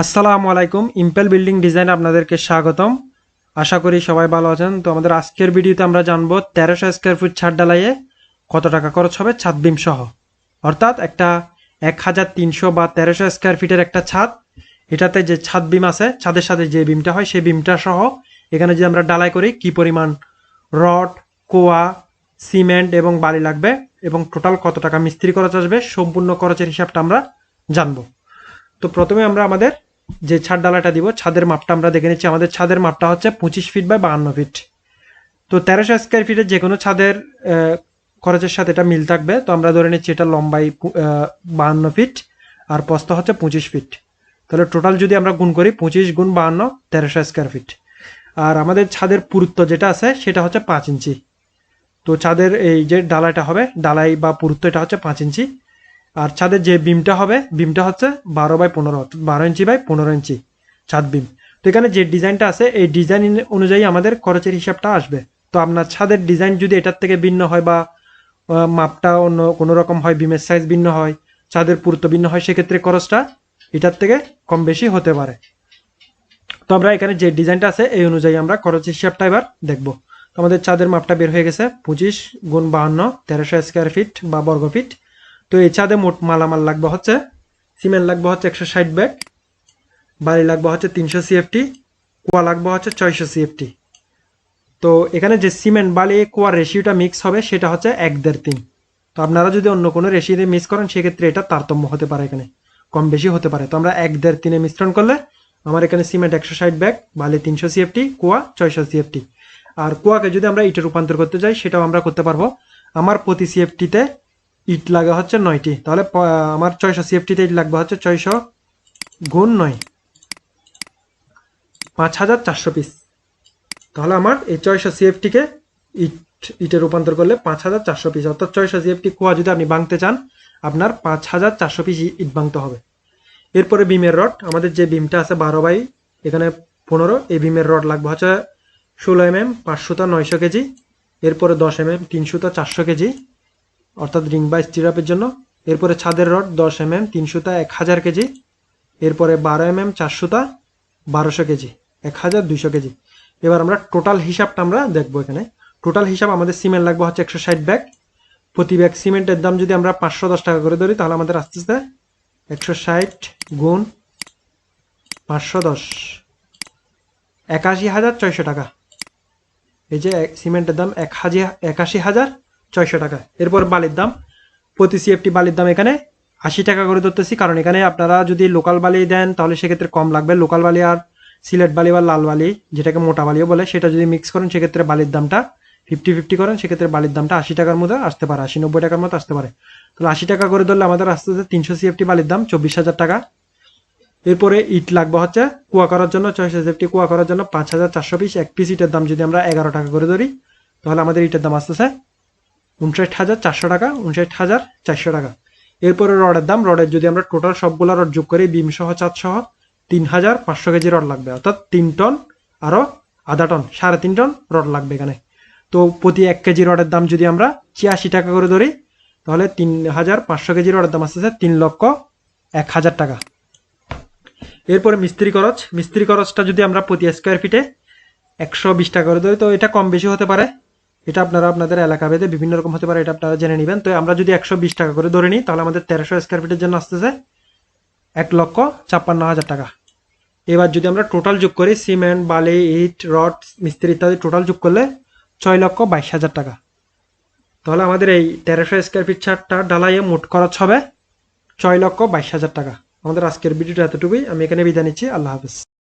আসসালামু আলাইকুম। Impel building design আপনাদেরকে স্বাগতম। আশা করি সবাই ভালো আছেন। তো আমাদের আজকের ভিডিওতে আমরা জানব তেরোশো স্কোয়ার ফুট ছাদ ডালাইয়ে কত টাকা খরচ হবে ছাদ বিম সহ। অর্থাৎ একটা এক হাজার তিনশো বা তেরোশো স্কোয়ার ফিটের একটা ছাদ। এটাতে যে ছাদ বিম আছে, ছাদের সাথে যে বিমটা হয়, সেই বিমটা সহ এখানে যদি আমরা ডালাই করি, কি পরিমাণ রড, কোয়া, সিমেন্ট এবং বালি লাগবে এবং টোটাল কত টাকা মিস্ত্রি খরচ আসবে, সম্পূর্ণ খরচের হিসাবটা আমরা জানব। তো প্রথমে আমরা আমাদের যে ছাদ ডালাটা দিব, ছাদের মাপটা আমরা দেখে নিচ্ছি। আমাদের ছাদের মাপটা হচ্ছে পঁচিশ ফিট বাই বাহান্ন ফিট তো তেরোশো স্কোয়ার ফিটের যে কোনো ছাদের খরচের সাথে এটা মিল থাকবে। তো আমরা ধরে নিচ্ছি এটা লম্বাই বাহান্ন ফিট আর প্রস্থ হচ্ছে পঁচিশ ফিট তাহলে টোটাল যদি আমরা গুণ করি, পঁচিশ গুণ বাহান্ন, তেরোশো স্কোয়ার ফিট আর আমাদের ছাদের পুরুত্ব যেটা আছে, সেটা হচ্ছে পাঁচ ইঞ্চি। তো ছাদের এই যে ডালাইটা হবে, ডালাই বা পুরুত্ব, এটা হচ্ছে পাঁচ ইঞ্চি। আর ছাদের যে বিমটা হবে, বিমটা হচ্ছে বারো বাই পনেরো, বারো ইঞ্চি বাই পনেরো ইঞ্চি ছাদ বিম। তো এখানে যে ডিজাইনটা আছে, এই ডিজাইন অনুযায়ী আমাদের খরচের হিসাবটা আসবে। তো আপনার ছাদের ডিজাইন যদি এটার থেকে ভিন্ন হয় বা মাপটা অন্য কোনো রকম হয়, বিমের সাইজ ভিন্ন হয়, ছাদের পুরুত্ব ভিন্ন হয়, সেক্ষেত্রে খরচটা এটার থেকে কম বেশি হতে পারে। তো আমরা এখানে যে ডিজাইনটা আছে, এই অনুযায়ী আমরা খরচের হিসাবটা এবার দেখব। তো আমাদের ছাদের মাপটা বের হয়ে গেছে, পঁচিশ গুণ বাহান্ন, তেরোশো স্কোয়ার ফিট বা বর্গ ফিট তো এই ছাদে মোট মালামাল লাগবে হচ্ছে, সিমেন্ট লাগবে হচ্ছে একশো ষাট ব্যাগ, বালি লাগবে হচ্ছে তিনশো সিএফটি, কুয়া লাগবে হচ্ছে ছয়শো সিএফটি। তো এখানে যে সিমেন্ট, বালি, কুয়ার রেশিওটা মিক্স হবে, সেটা হচ্ছে এক দেড় তিন। তো আপনারা যদি অন্য কোনো রেশিওতে মিক্স করেন, সেক্ষেত্রে এটা তারতম্য হতে পারে এখানে, কম বেশি হতে পারে। তো আমরা এক দেড় তিনে মিশ্রণ করলে আমার এখানে সিমেন্ট একশো ষাট ব্যাগ, বালি তিনশো সিএফটি, কুয়া ছয়শো সিএফটি। আর কুয়াকে যদি আমরা ইটে রূপান্তর করতে যাই, সেটাও আমরা করতে পারব। আমার প্রতি সিএফটিতে ইট লাগা হচ্ছে নয়টি। তাহলে আমার ছয়শো সিএফটিতে ইট লাগবে হচ্ছে ছয়শো গুণ নয়। পাঁচ হাজার চারশো পিস তাহলে আমার এই ছয়শো সিএফটিকে ইট, ইটে রূপান্তর করলে পাঁচ হাজার চারশো পিস অর্থাৎ ছয়শো সিএফটি কুয়া যদি আপনি ভাঙতে চান, আপনার পাঁচ হাজার চারশো পিস ইট ভাঙতে হবে। এরপরে বিমের রড, আমাদের যে বিমটা আছে বারো বাই, এখানে পনেরো, এই বিমের রড লাগবে হচ্ছে ষোলো এম এম পাঁচশোটা নয়শো কেজি। এরপরে দশ এম এম তিনশোটা চারশো কেজি। অর্থাৎ রিং বা স্টিরাপের জন্য। এরপরে ছাদের রড দশ এম এম তিনশোটা এক হাজার কেজি। এরপরে বারো এম এম চারশোটা বারোশো কেজি, এক হাজার দুইশো কেজি। এবার আমরা টোটাল হিসাবটা আমরা দেখব এখানে। টোটাল হিসাব আমাদের সিমেন্ট লাগবে হচ্ছে একশো ষাট ব্যাগ। প্রতি ব্যাগ সিমেন্টের দাম যদি আমরা পাঁচশো দশ টাকা করে ধরি, তাহলে আমাদের আস্তে আস্তে একশো ষাট গুণ পাঁচশো দশ। একাশি হাজার ছয়শো টাকা। এই যে সিমেন্টের দাম এক হাজার একাশি হাজার ছয়শো টাকা। এরপর বালির দাম, প্রতি সিএফটি বালির দাম এখানে আশি টাকা করে ধরতেছি। কারণ এখানে আপনারা যদি লোকাল বালি দেন, তাহলে সেক্ষেত্রে কম লাগবে। লোকাল বালি আর সিলেট বালি বা লাল বালি, যেটাকে মোটা বালিও বলে, সেটা যদি মিক্স করেন, সেক্ষেত্রে বালির দামটা ফিফটি ফিফটি করেন। সেক্ষেত্রে বালির দামটা আশি টাকার মধ্যে আসতে পারে, আশি নব্বই টাকার মতো আসতে পারে। তাহলে আশি টাকা করে ধরলে আমাদের আস্তে আস্তে তিনশো সিএফটি বালির দাম চব্বিশ হাজার টাকা। এরপরে ইট লাগবে হচ্ছে কুয়া করার জন্য, ছয়শো সেফটি কুয়া করার জন্য পাঁচ হাজার চারশো পিস এক পিস ইটের দাম যদি আমরা এগারো টাকা করে ধরি, তাহলে আমাদের ইটের দাম আসতেছে উনষাট হাজার চারশো টাকা, উনষাট হাজার চারশো টাকা। এরপরে রডের দাম, রডের যদি আমরা টোটাল সবগুলো রড যোগ করি বিম সহ চার সহ তিন হাজার পাঁচশো কেজি রড লাগবে। অর্থাৎ তিন টন আরও আধা টন সাড়ে তিন টন রড লাগবে এখানে। তো প্রতি এক কেজি রডের দাম যদি আমরা ছিয়াশি টাকা করে ধরি, তাহলে তিন হাজার পাঁচশো কেজি রডের দাম আসতেছে তিন লক্ষ এক হাজার টাকা। এরপরে মিস্ত্রি খরচ, মিস্ত্রি খরচটা যদি আমরা প্রতি স্কোয়ার ফিটে একশো বিশ টাকা করে ধরি, তো এটা কম বেশি হতে পারে। এটা আপনারা আপনাদের এলাকা ভেদে বিভিন্ন রকম হতে পারে, এটা আপনারা জেনে নেবেন। তো আমরা যদি একশো বিশ টাকা করে ধরে নিই, তাহলে আমাদের তেরোশো স্কোয়ার ফিটের জন্য আসতেছে এক লক্ষ ছাপ্পান্ন হাজার টাকা। এবার যদি আমরা টোটাল যোগ করি সিমেন্ট বালি, ইট, রড, মিস্ত্রি ইত্যাদি টোটাল যোগ করলে ছয় লক্ষ বাইশ হাজার টাকা। তাহলে আমাদের এই তেরোশো স্কোয়ার ফিট ছাড়টা ডালাইয়ে মোট খরচ হবে ছয় লক্ষ বাইশ হাজার টাকা। আমাদের আজকের ভিডিওটা এতটুকুই। আমি এখানে বিদায় নিচ্ছি। আল্লাহ হাফিজ।